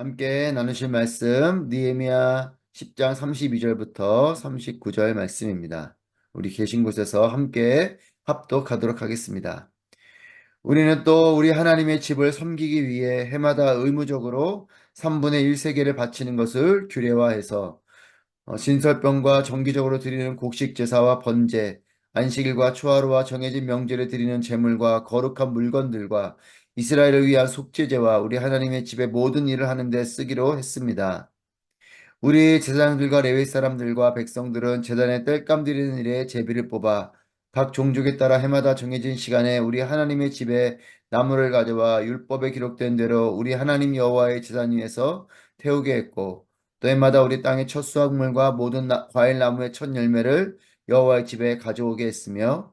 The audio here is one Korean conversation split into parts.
함께 나누실 말씀 니에미야 10장 32절부터 39절 말씀입니다. 우리 계신 곳에서 함께 합독하도록 하겠습니다. 우리는 또 우리 하나님의 집을 섬기기 위해 해마다 의무적으로 3분의 1세계를 바치는 것을 규례화해서 어, 신설병과 정기적으로 드리는 곡식 제사와 번제, 안식일과 초하루와 정해진 명제를 드리는 제물과 거룩한 물건들과 이스라엘을 위한 속죄제와 우리 하나님의 집의 모든 일을 하는데 쓰기로 했습니다. 우리 제사장들과 레위 사람들과 백성들은 제단에 땔감 드리는 일에 제비를 뽑아 각 종족에 따라 해마다 정해진 시간에 우리 하나님의 집에 나무를 가져와 율법에 기록된 대로 우리 하나님 여호와의 제단 위에서 태우게 했고 또 해마다 우리 땅의 첫 수확물과 모든 나, 과일 나무의 첫 열매를 여호와의 집에 가져오게 했으며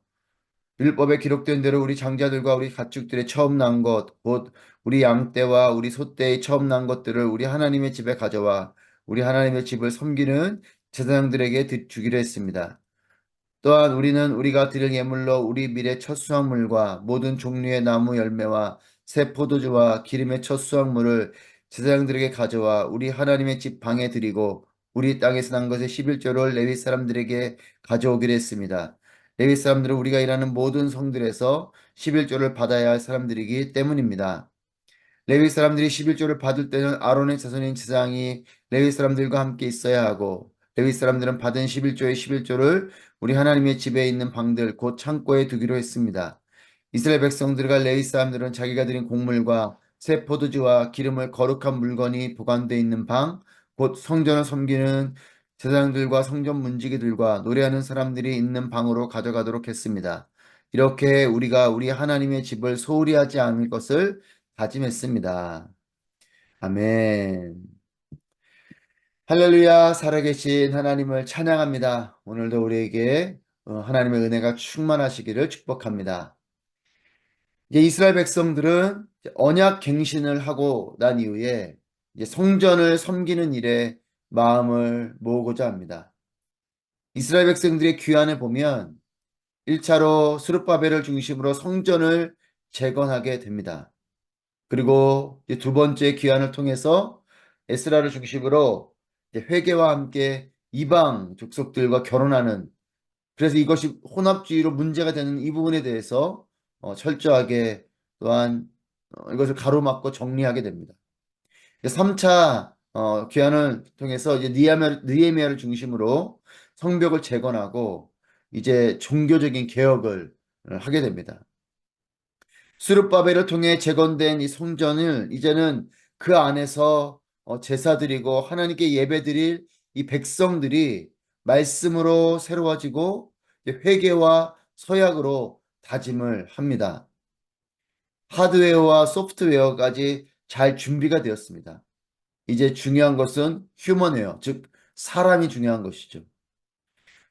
율법에 기록된 대로 우리 장자들과 우리 가축들의 처음 난 것, 곧 우리 양떼와 우리 소떼의 처음 난 것들을 우리 하나님의 집에 가져와 우리 하나님의 집을 섬기는 제사장들에게 주기로 했습니다. 또한 우리는 우리가 드릴 예물로 우리 밀의 첫 수확물과 모든 종류의 나무 열매와 새 포도주와 기름의 첫 수확물을 제사장들에게 가져와 우리 하나님의 집 방에 드리고 우리 땅에서 난 것의 11조를 레위 사람들에게 가져오기로 했습니다. 레위 사람들은 우리가 일하는 모든 성들에서 11조를 받아야 할 사람들이기 때문입니다. 레위 사람들이 11조를 받을 때는 아론의 자손인 제사장이 레위 사람들과 함께 있어야 하고 레위 사람들은 받은 11조의 11조를 우리 하나님의 집에 있는 방들 곧 창고에 두기로 했습니다. 이스라엘 백성들과 레위 사람들은 자기가 드린 곡물과 새 포도주와 기름을 거룩한 물건이 보관되어 있는 방, 곧 성전을 섬기는 제사장들과 성전 문지기들과 노래하는 사람들이 있는 방으로 가져가도록 했습니다. 이렇게 우리가 우리 하나님의 집을 소홀히 하지 않을 것을 다짐했습니다. 아멘. 할렐루야, 살아계신 하나님을 찬양합니다. 오늘도 우리에게 어, 하나님의 은혜가 충만하시기를 축복합니다. 이제 이스라엘 백성들은 언약 갱신을 하고 난 이후에 성전을 섬기는 일에 마음을 모으고자 합니다. 이스라엘 백성들의 귀환에 보면 1차로 스룹바벨을 중심으로 성전을 재건하게 됩니다. 그리고 두 번째 귀환을 통해서 에스라를 중심으로 회개와 함께 이방 족속들과 결혼하는 그래서 이것이 혼합주의로 문제가 되는 이 부분에 대해서 어, 철저하게 또한 어, 이것을 가로막고 정리하게 됩니다. 3차 어, 귀환을 통해서 이제 니에미아, 니에미아를 중심으로 성벽을 재건하고 이제 종교적인 개혁을 하게 됩니다. 수르바벨을 통해 재건된 이 성전을 이제는 그 안에서 어, 제사드리고 하나님께 예배드릴 이 백성들이 말씀으로 새로워지고 회개와 서약으로 다짐을 합니다. 하드웨어와 소프트웨어까지 잘 준비가 되었습니다. 이제 중요한 것은 휴먼웨어, 즉 사람이 중요한 것이죠.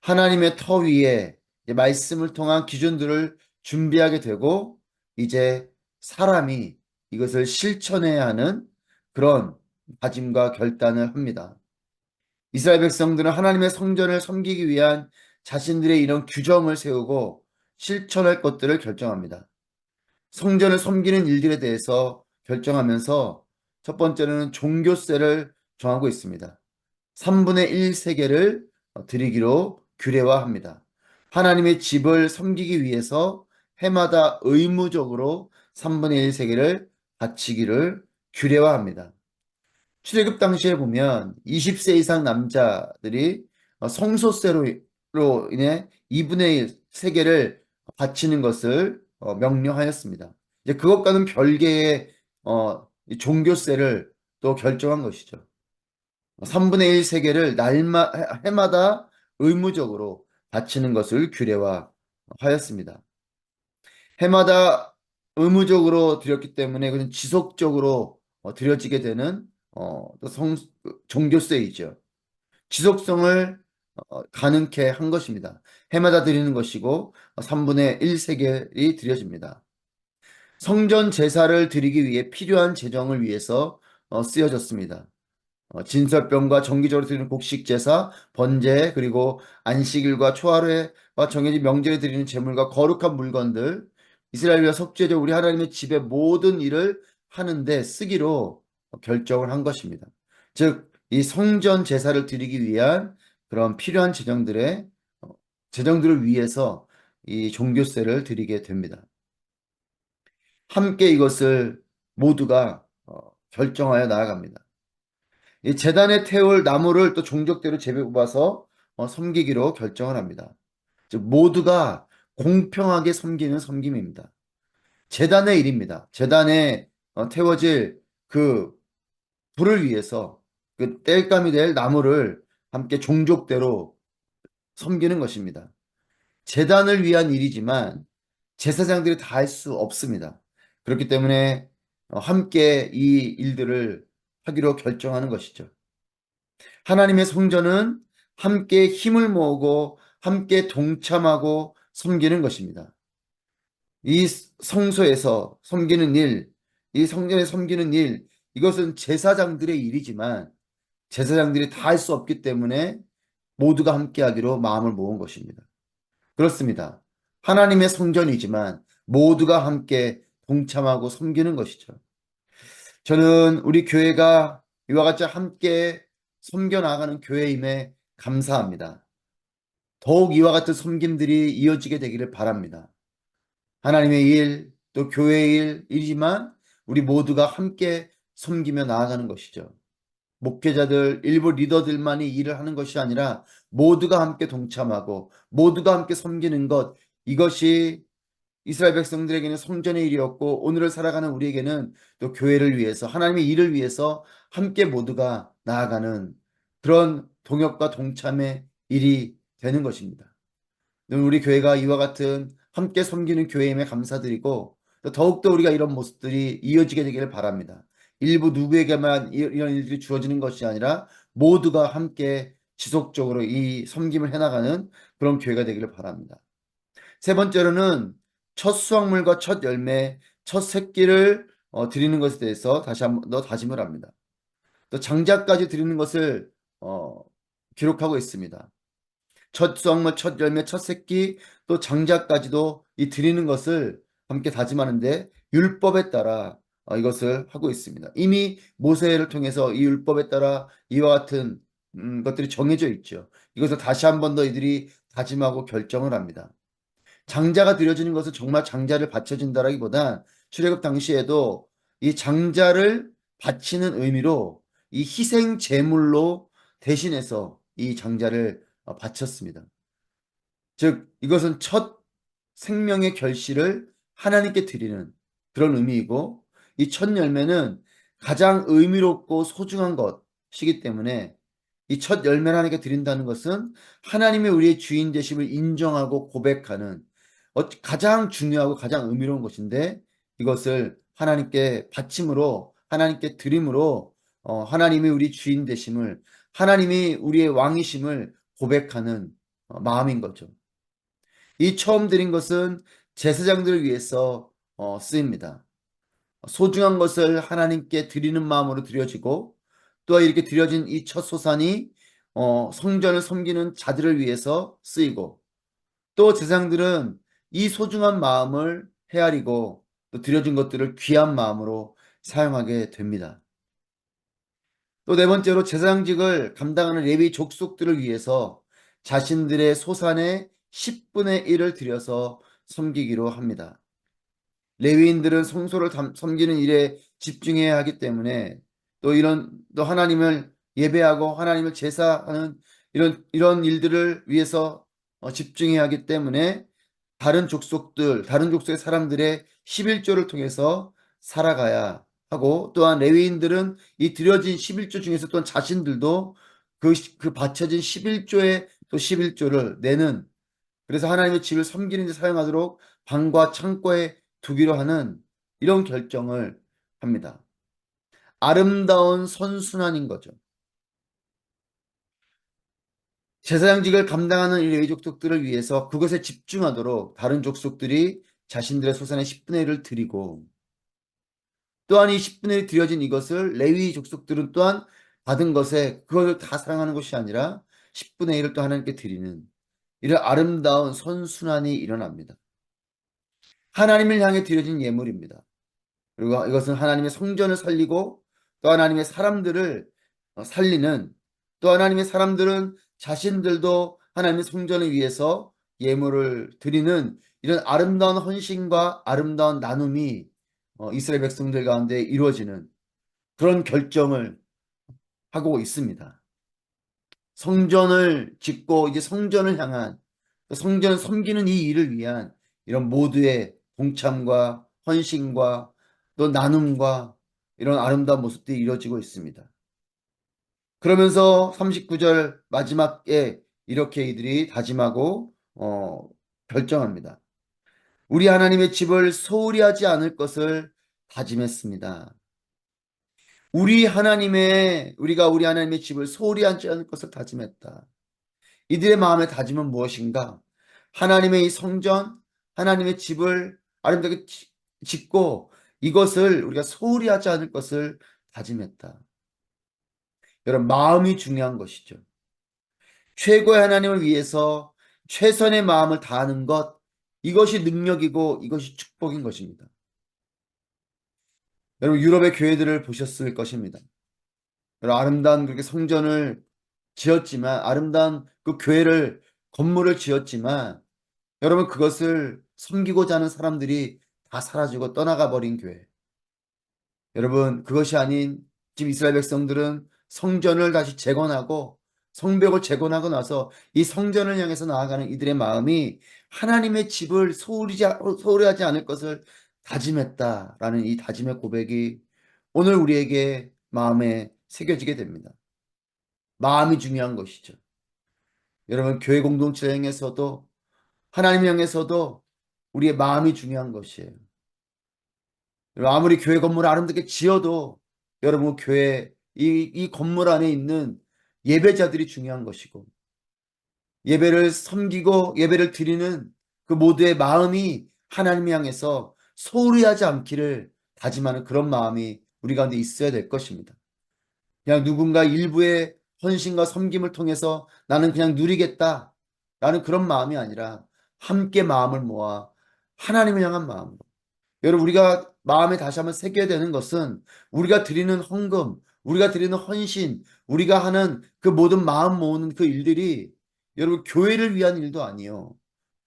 하나님의 터 위에 말씀을 통한 기준들을 준비하게 되고 이제 사람이 이것을 실천해야 하는 그런 다짐과 결단을 합니다. 이스라엘 백성들은 하나님의 성전을 섬기기 위한 자신들의 이런 규정을 세우고 실천할 것들을 결정합니다. 성전을 섬기는 일들에 대해서 결정하면서 첫 번째는 종교세를 정하고 있습니다. 3분의 1 세계를 드리기로 규례화합니다. 하나님의 집을 섬기기 위해서 해마다 의무적으로 3분의 1 세계를 바치기를 규례화합니다. 출애굽 당시에 보면 20세 이상 남자들이 성소세로 인해 2분의 1 세계를 바치는 것을 어, 명령하였습니다. 이제 그것과는 별개의 어, 종교세를 또 결정한 것이죠. 3분의 1 세계를 날마, 해마다 의무적으로 바치는 것을 규례화하였습니다. 해마다 의무적으로 드렸기 때문에 그는 지속적으로 어, 드려지게 되는 어, 성, 종교세이죠. 지속성을 어, 가능케 한 것입니다. 해마다 드리는 것이고 3분의 1 세계이 드려집니다. 성전 제사를 드리기 위해 필요한 재정을 위해서 어, 쓰여졌습니다. 어, 진설병과 정기적으로 드리는 곡식 제사, 번제, 그리고 안식일과 초하루와 정해진 명제를 드리는 제물과 거룩한 물건들, 이스라엘과 석죄제 우리 하나님의 집의 모든 일을 하는데 쓰기로 결정을 한 것입니다. 즉, 이 성전 제사를 드리기 위한 그런 필요한 재정들의 어, 재정들을 위해서 이 종교세를 드리게 됩니다. 함께 이것을 모두가 어, 결정하여 나아갑니다. 이 재단에 태울 나무를 또 종족대로 재배 뽑아서 어, 섬기기로 결정을 합니다. 즉 모두가 공평하게 섬기는 섬김입니다. 재단의 일입니다. 재단에 어, 태워질 그 불을 위해서 그 땔감이 될 나무를 함께 종족대로 섬기는 것입니다. 재단을 위한 일이지만 제사장들이 다 할 수 없습니다. 그렇기 때문에 어, 함께 이 일들을 하기로 결정하는 것이죠. 하나님의 성전은 함께 힘을 모으고 함께 동참하고 섬기는 것입니다. 이 성소에서 섬기는 일, 이 성전에 섬기는 일, 이것은 제사장들의 일이지만 제사장들이 다 할 수 없기 때문에 모두가 함께 하기로 마음을 모은 것입니다. 그렇습니다. 하나님의 성전이지만 모두가 함께 동참하고 섬기는 것이죠. 저는 우리 교회가 이와 같이 함께 섬겨 나가는 교회임에 감사합니다. 더욱 이와 같은 섬김들이 이어지게 되기를 바랍니다. 하나님의 일, 또 교회의 일, 일이지만 우리 모두가 함께 섬기며 나아가는 것이죠. 목회자들, 일부 리더들만이 일을 하는 것이 아니라 모두가 함께 동참하고 모두가 함께 섬기는 것, 이것이 이스라엘 백성들에게는 성전의 일이었고 오늘을 살아가는 우리에게는 또 교회를 위해서 하나님의 일을 위해서 함께 모두가 나아가는 그런 동역과 동참의 일이 되는 것입니다. 우리 교회가 이와 같은 함께 섬기는 교회임에 감사드리고 더욱더 우리가 이런 모습들이 이어지게 되기를 바랍니다. 일부 누구에게만 이런 일들이 주어지는 것이 아니라 모두가 함께 지속적으로 이 섬김을 해나가는 그런 교회가 되기를 바랍니다. 세 번째로는 첫 수확물과 첫 열매, 첫 새끼를 어, 드리는 것에 대해서 다시 한번 더 다짐을 합니다. 또 장자까지 드리는 것을 어, 기록하고 있습니다. 첫 수확물, 첫 열매, 첫 새끼, 또 장자까지도 이 드리는 것을 함께 다짐하는데 율법에 따라 어, 이것을 하고 있습니다. 이미 모세를 통해서 이 율법에 따라 이와 같은 음, 것들이 정해져 있죠. 이것을 다시 한 번 더 이들이 다짐하고 결정을 합니다. 장자가 드려지는 것은 정말 장자를 바쳐진다라기보단 출애굽 당시에도 이 장자를 바치는 의미로 이 희생 제물로 대신해서 이 장자를 어, 바쳤습니다. 즉 이것은 첫 생명의 결실을 하나님께 드리는 그런 의미이고 이 첫 열매는 가장 의미롭고 소중한 것이기 때문에 이 첫 열매를 하나님께 드린다는 것은 하나님의 우리의 주인 되심을 인정하고 고백하는 어, 가장 중요하고 가장 의미로운 것인데 이것을 하나님께 바침으로 하나님께 드림으로 어, 하나님이 우리 주인 되심을 하나님이 우리의 왕이심을 고백하는 어, 마음인 거죠. 이 처음 드린 것은 제사장들을 위해서 쓰입니다. 소중한 것을 하나님께 드리는 마음으로 드려지고 또 이렇게 드려진 이 첫 소산이 성전을 섬기는 자들을 위해서 쓰이고 또 제사장들은 이 소중한 마음을 헤아리고 또 드려진 것들을 귀한 마음으로 사용하게 됩니다. 또 네 번째로 제사장직을 감당하는 레위 족속들을 위해서 자신들의 소산의 10분의 1을 들여서 섬기기로 합니다. 레위인들은 성소를 섬기는 일에 집중해야 하기 때문에 또 이런 또 하나님을 예배하고 하나님을 제사하는 이런 이런 일들을 위해서 어, 집중해야 하기 때문에 다른 족속들, 다른 족속의 사람들의 11조를 통해서 살아가야 하고 또한 레위인들은 이 드려진 11조 중에서 또한 자신들도 그, 그 바쳐진 11조의 또 11조를 내는 그래서 하나님의 집을 섬기는 데 사용하도록 방과 창고에 두기로 하는 이런 결정을 합니다. 아름다운 선순환인 거죠. 제사장직을 감당하는 이 레위 족속들을 위해서 그것에 집중하도록 다른 족속들이 자신들의 소산의 10분의 1을 드리고 또한 이 10분의 1이 드려진 이것을 레위 족속들은 또한 받은 것에 그것을 다 사랑하는 것이 아니라 10분의 1을 또 하나님께 드리는 이런 아름다운 선순환이 일어납니다. 하나님을 향해 드려진 예물입니다. 그리고 이것은 하나님의 성전을 살리고 또 하나님의 사람들을 어, 살리는 또 하나님의 사람들은 자신들도 하나님의 성전을 위해서 예물을 드리는 이런 아름다운 헌신과 아름다운 나눔이 어, 이스라엘 백성들 가운데 이루어지는 그런 결정을 하고 있습니다. 성전을 짓고 이제 성전을 향한 성전을 섬기는 이 일을 위한 이런 모두의 동참과 헌신과 또 나눔과 이런 아름다운 모습들이 이루어지고 있습니다. 그러면서 39절 마지막에 이렇게 이들이 다짐하고 어, 결정합니다. 우리 하나님의 집을 소홀히 하지 않을 것을 다짐했습니다. 우리 하나님의 우리가 우리 하나님의 집을 소홀히 하지 않을 것을 다짐했다. 이들의 마음의 다짐은 무엇인가? 하나님의 이 성전, 하나님의 집을 아름답게 짓고 이것을 우리가 소홀히 하지 않을 것을 다짐했다. 여러분, 마음이 중요한 것이죠. 최고의 하나님을 위해서 최선의 마음을 다하는 것, 이것이 능력이고 이것이 축복인 것입니다. 여러분, 유럽의 교회들을 보셨을 것입니다. 여러분, 아름다운 그렇게 성전을 지었지만, 아름다운 그 교회를, 건물을 지었지만, 여러분, 그것을 섬기고자 하는 사람들이 다 사라지고 떠나가 버린 교회. 여러분, 그것이 아닌 지금 이스라엘 백성들은 성전을 다시 재건하고 성벽을 재건하고 나서 이 성전을 향해서 나아가는 이들의 마음이 하나님의 집을 소홀히, 하지 않을 것을 다짐했다라는 이 다짐의 고백이 오늘 우리에게 마음에 새겨지게 됩니다. 마음이 중요한 것이죠. 여러분, 교회 공동체 향해서도 하나님 향해서도 우리의 마음이 중요한 것이에요. 아무리 교회 건물을 아름답게 지어도 여러분 교회 이, 이 건물 안에 있는 예배자들이 중요한 것이고 예배를 섬기고 예배를 드리는 그 모두의 마음이 하나님 향해서 소홀히 하지 않기를 다짐하는 그런 마음이 우리 가운데 있어야 될 것입니다. 그냥 누군가 일부의 헌신과 섬김을 통해서 나는 그냥 누리겠다 라는 그런 마음이 아니라 함께 마음을 모아 하나님을 향한 마음으로 여러분 우리가 마음에 다시 한번 새겨야 되는 것은 우리가 드리는 헌금, 우리가 드리는 헌신, 우리가 하는 그 모든 마음 모으는 그 일들이 여러분 교회를 위한 일도 아니요.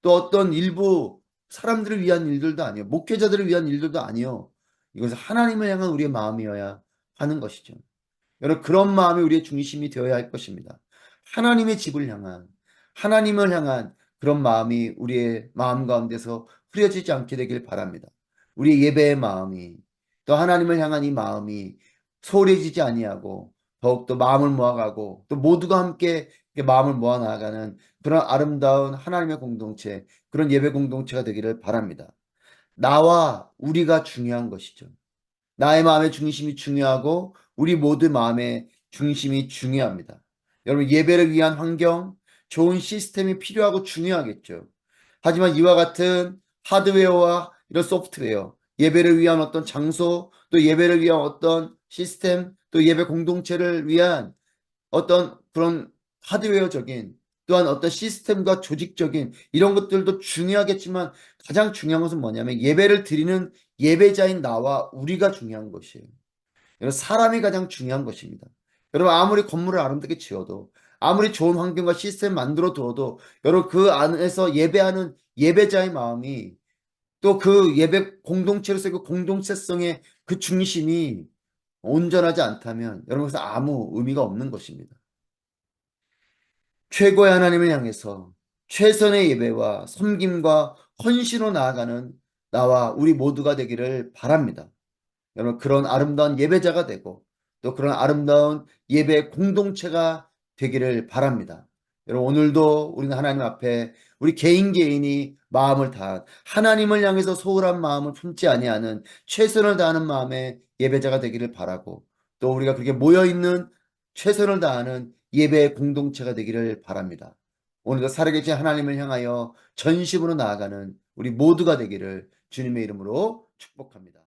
또 어떤 일부 사람들을 위한 일들도 아니요. 목회자들을 위한 일들도 아니요. 이것은 하나님을 향한 우리의 마음이어야 하는 것이죠. 여러분 그런 마음이 우리의 중심이 되어야 할 것입니다. 하나님의 집을 향한 하나님을 향한 그런 마음이 우리의 마음 가운데서 흐려지지 않게 되길 바랍니다. 우리 예배의 마음이 또 하나님을 향한 이 마음이 소홀해지지 아니하고 더욱더 마음을 모아가고 또 모두가 함께 마음을 모아 나가는 그런 아름다운 하나님의 공동체 그런 예배 공동체가 되기를 바랍니다. 나와 우리가 중요한 것이죠. 나의 마음의 중심이 중요하고 우리 모두 마음의 중심이 중요합니다. 여러분 예배를 위한 환경, 좋은 시스템이 필요하고 중요하겠죠. 하지만 이와 같은 하드웨어와 이런 소프트웨어, 예배를 위한 어떤 장소, 또 예배를 위한 어떤 시스템, 또 예배 공동체를 위한 어떤 그런 하드웨어적인 또한 어떤 시스템과 조직적인 이런 것들도 중요하겠지만 가장 중요한 것은 뭐냐면 예배를 드리는 예배자인 나와 우리가 중요한 것이에요. 여러분 사람이 가장 중요한 것입니다. 여러분 아무리 건물을 아름답게 지어도 아무리 좋은 환경과 시스템 만들어 두어도 여러분 그 안에서 예배하는 예배자의 마음이 또 그 예배 공동체로서 그 공동체성의 그 중심이 온전하지 않다면 여러분 그래서 아무 의미가 없는 것입니다. 최고의 하나님을 향해서 최선의 예배와 섬김과 헌신으로 나아가는 나와 우리 모두가 되기를 바랍니다. 여러분 그런 아름다운 예배자가 되고 또 그런 아름다운 예배 공동체가 되기를 바랍니다. 여러분 오늘도 우리는 하나님 앞에 우리 개인 개인이 마음을 다한 하나님을 향해서 소홀한 마음을 품지 아니하는 최선을 다하는 마음의 예배자가 되기를 바라고 또 우리가 그렇게 모여 있는 최선을 다하는 예배의 공동체가 되기를 바랍니다. 오늘도 살아계신 하나님을 향하여 전심으로 나아가는 우리 모두가 되기를 주님의 이름으로 축복합니다.